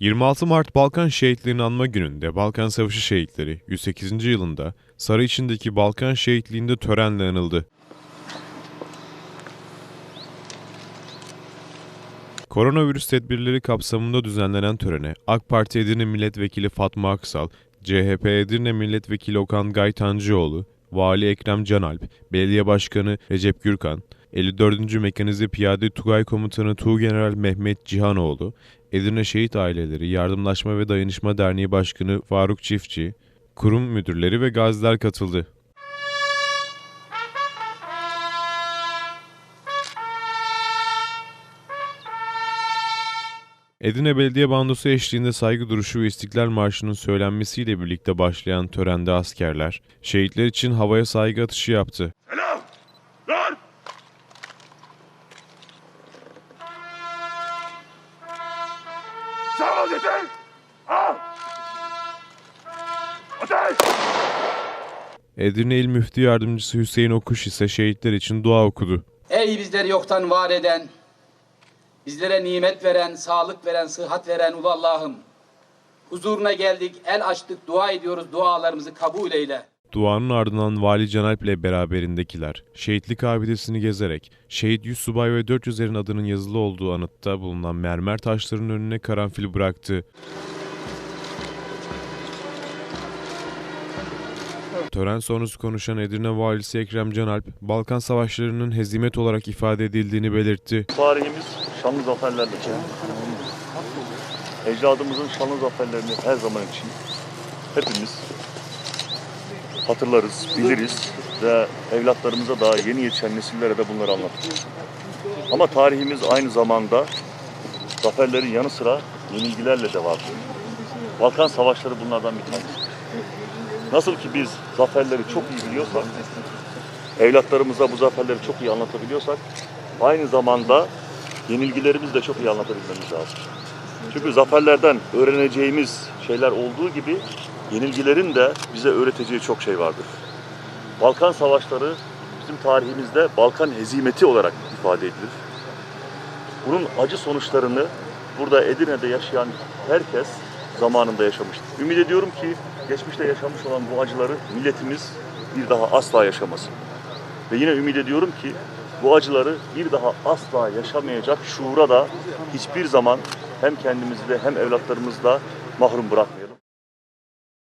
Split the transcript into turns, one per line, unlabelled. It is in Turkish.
26 Mart Balkan Şehitlerini Anma Günü'nde Balkan Savaşı Şehitleri 108. yılında Sarıçin'deki Balkan Şehitliği'nde törenle anıldı. Koronavirüs tedbirleri kapsamında düzenlenen törene AK Parti Edirne Milletvekili Fatma Aksal, CHP Edirne Milletvekili Okan Gaytancıoğlu, Vali Ekrem Canalp, Belediye Başkanı Recep Gürkan, 54. Mekanize Piyade Tugay Komutanı Tuğgeneral Mehmet Cihanoğlu, Edirne Şehit Aileleri Yardımlaşma ve Dayanışma Derneği Başkanı Faruk Çiftçi, kurum müdürleri ve gaziler katıldı. Edirne Belediye Bandosu eşliğinde saygı duruşu ve İstiklal Marşı'nın söylenmesiyle birlikte başlayan törende askerler, şehitler için havaya saygı atışı yaptı.
Selam! Ol yeter! Al! Ateş!
Edirne İl Müftü Yardımcısı Hüseyin Okuş ise şehitler için dua okudu.
Ey bizleri yoktan var eden, bizlere nimet veren, sağlık veren, sıhhat veren ulu Allah'ım. Huzuruna geldik, el açtık, dua ediyoruz, dualarımızı kabul eyle.
Duanın ardından Vali Canalp ile beraberindekiler, şehitlik abidesini gezerek, şehit 100 subay ve 400 erin adının yazılı olduğu anıtta bulunan mermer taşlarının önüne karanfil bıraktı. Tören sonrası konuşan Edirne Valisi Ekrem Canalp, Balkan Savaşları'nın hezimet olarak ifade edildiğini belirtti.
Tarihimiz şanlı zaferlerle dolu. Ecdadımızın şanlı zaferlerini her zaman için hepimiz hatırlarız, biliriz ve evlatlarımıza da yeni yetişen nesillere de bunları anlatırız. Ama tarihimiz aynı zamanda zaferlerin yanı sıra yenilgilerle de var. Balkan Savaşları bunlardan bir tanesi. Nasıl ki biz zaferleri çok iyi biliyorsak, evlatlarımıza bu zaferleri çok iyi anlatabiliyorsak, aynı zamanda yenilgilerimizi de çok iyi anlatabilmemiz lazım. Çünkü zaferlerden öğreneceğimiz şeyler olduğu gibi yenilgilerin de bize öğreteceği çok şey vardır. Balkan Savaşları bizim tarihimizde Balkan hezimeti olarak ifade edilir. Bunun acı sonuçlarını burada Edirne'de yaşayan herkes zamanında yaşamıştır. Ümit ediyorum ki geçmişte yaşamış olan bu acıları milletimiz bir daha asla yaşamasın. Ve yine ümit ediyorum ki bu acıları bir daha asla yaşamayacak şuura da hiçbir zaman hem kendimizi de hem evlatlarımızı da mahrum bırakmayalım.